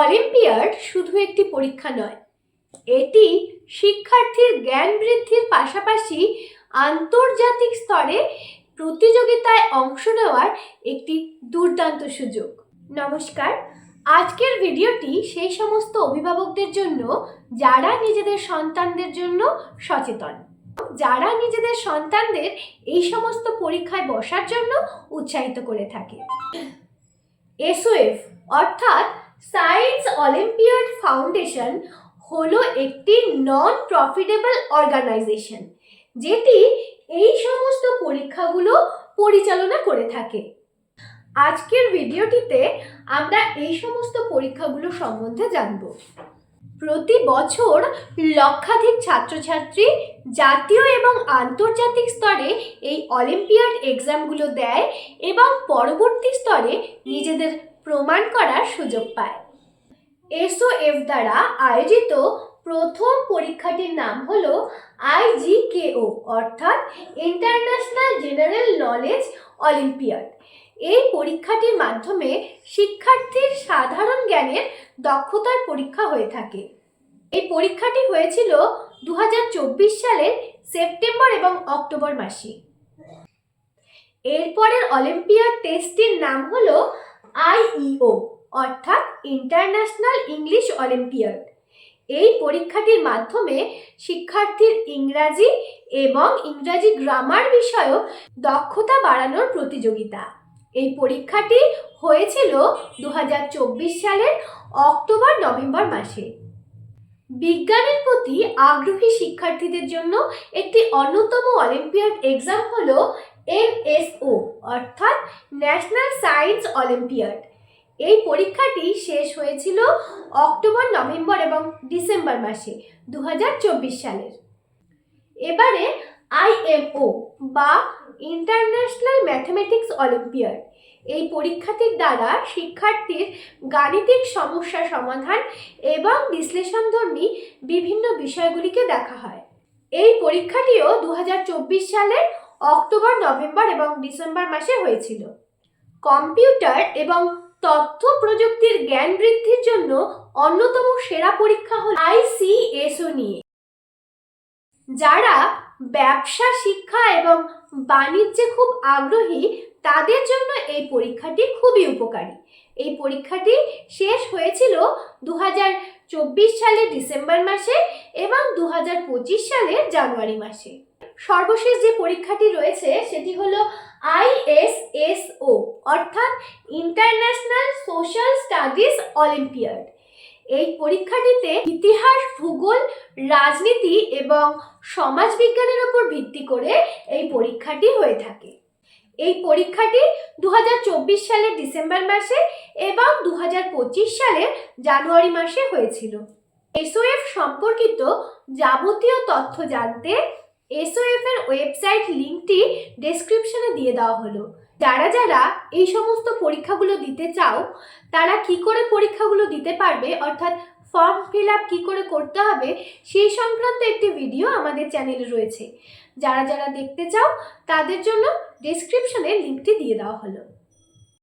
Olympiad শুধু একটি পরীক্ষা নয়, এটি শিক্ষার্থীর জ্ঞান বৃদ্ধির পাশাপাশি আন্তর্জাতিক স্তরে প্রতিযোগিতায় অংশ নেওয়ার একটি দুর্দান্ত সুযোগ। নমস্কার, আজকের ভিডিওটি সেই সমস্ত অভিভাবকদের জন্য, যারা নিজেদের সন্তানদের জন্য সচেতন। যারা নিজেদের সন্তানদের এই সমস্ত পরীক্ষায় বসার জন্য উৎসাহিত করে থাকে। এসওএফ, অর্থাৎ সায়েন্স অলিম্পিয়াড ফাউন্ডেশন হলো একটি নন প্রফিটেবল অর্গানাইজেশন যেটি এই সমস্ত পরীক্ষাগুলো পরিচালনা করে থাকে। আজকের ভিডিওটিতে আমরা এই সমস্ত পরীক্ষাগুলো সম্বন্ধে জানব। প্রতি বছর লক্ষাধিক ছাত্রছাত্রী জাতীয় এবং আন্তর্জাতিক স্তরে এই অলিম্পিয়াড এক্সামগুলো দেয় এবং পরবর্তী স্তরে নিজেদের প্রমাণ করার সুযোগ পায়। এসওএফ দ্বারা আয়োজিত প্রথম পরীক্ষাটির নাম হলো আইজিকেও অর্থাৎ ইন্টারন্যাশনাল জেনারেল নলেজ অলিম্পিয়াড। এই পরীক্ষাটির মাধ্যমে শিক্ষার্থীর সাধারণ জ্ঞানের দক্ষতার পরীক্ষা হয়ে থাকে। এই পরীক্ষাটি হয়েছিল দু হাজার চব্বিশ সালের সেপ্টেম্বর এবং অক্টোবর মাসে। এরপরের অলিম্পিয়াড টেস্টটির নাম হলো আইইও অর্থাৎ ইন্টারন্যাশনাল ইংলিশ অলিম্পিয়াড এই পরীক্ষাটির মাধ্যমে শিক্ষার্থীর ইংরাজি এবং ইংরাজি গ্রামার বিষয়ক দক্ষতা বাড়ানোর প্রতিযোগিতা। এই পরীক্ষাটি হয়েছিল দু হাজার চব্বিশ সালের অক্টোবর নভেম্বর মাসে। বিজ্ঞানের প্রতি আগ্রহী শিক্ষার্থীদের জন্য একটি অন্যতম অলিম্পিয়াড এক্সাম হলো এনএসও অর্থাৎ ন্যাশনাল সায়েন্স অলিম্পিয়াড। এই পরীক্ষাটি শেষ হয়েছিল অক্টোবর, নভেম্বর এবং ডিসেম্বর মাসে দু হাজার চব্বিশ সালের। এবারে আইএমও বা ইন্টারন্যাশনাল ম্যাথমেটিক্স অলিম্পিয়াড। এই পরীক্ষাটির দ্বারা শিক্ষার্থীর গাণিতিক সমস্যা সমাধান এবং বিশ্লেষণধর্মী বিভিন্ন বিষয়গুলিকে দেখা হয়। এই পরীক্ষাটিও দু হাজার চব্বিশ সালের অক্টোবর, নভেম্বর এবং ডিসেম্বর মাসে হয়েছিল। কম্পিউটার এবং তথ্য প্রযুক্তির জ্ঞান বৃদ্ধির জন্য অন্যতম সেরা পরীক্ষা হল আইসিএসও নিয়ে। যারা ব্যবসা, শিক্ষা এবং বাণিজ্যে খুব আগ্রহী, তাদের জন্য এই পরীক্ষাটি খুবই উপকারী। এই পরীক্ষাটি শেষ হয়েছিল দু সালের ডিসেম্বর মাসে এবং দু হাজার পঁচিশ সালের জানুয়ারি মাসে। সর্বশেষ যে পরীক্ষাটি রয়েছে সেটি হলো আইএসএসও অর্থাৎ ইন্টারন্যাশনাল সোশ্যাল স্টাডিজ অলিম্পিয়াড এই পরীক্ষাটিতে ইতিহাস, ভূগোল, রাজনীতি এবং সমাজবিজ্ঞানের উপর ভিত্তি করে এই পরীক্ষাটি হয়ে থাকে। এই পরীক্ষাটি দু হাজার চব্বিশ সালের ডিসেম্বর মাসে এবং দু হাজার পঁচিশ সালের জানুয়ারি মাসে হয়েছিল। এসওএফ সম্পর্কিত যাবতীয় তথ্য জানতে এসওএফ এর ওয়েবসাইট লিঙ্কটি ডেসক্রিপশনে দিয়ে দেওয়া হলো। যারা যারা এই সমস্ত পরীক্ষাগুলো দিতে চাও, তারা কি করে পরীক্ষাগুলো দিতে পারবে, অর্থাৎ ফর্ম ফিল আপ কী করে করতে হবে, সেই সংক্রান্ত একটি ভিডিও আমাদের চ্যানেলে রয়েছে। যারা যারা দেখতে চাও, তাদের জন্য ডেসক্রিপশনে লিঙ্কটি দিয়ে দেওয়া হলো।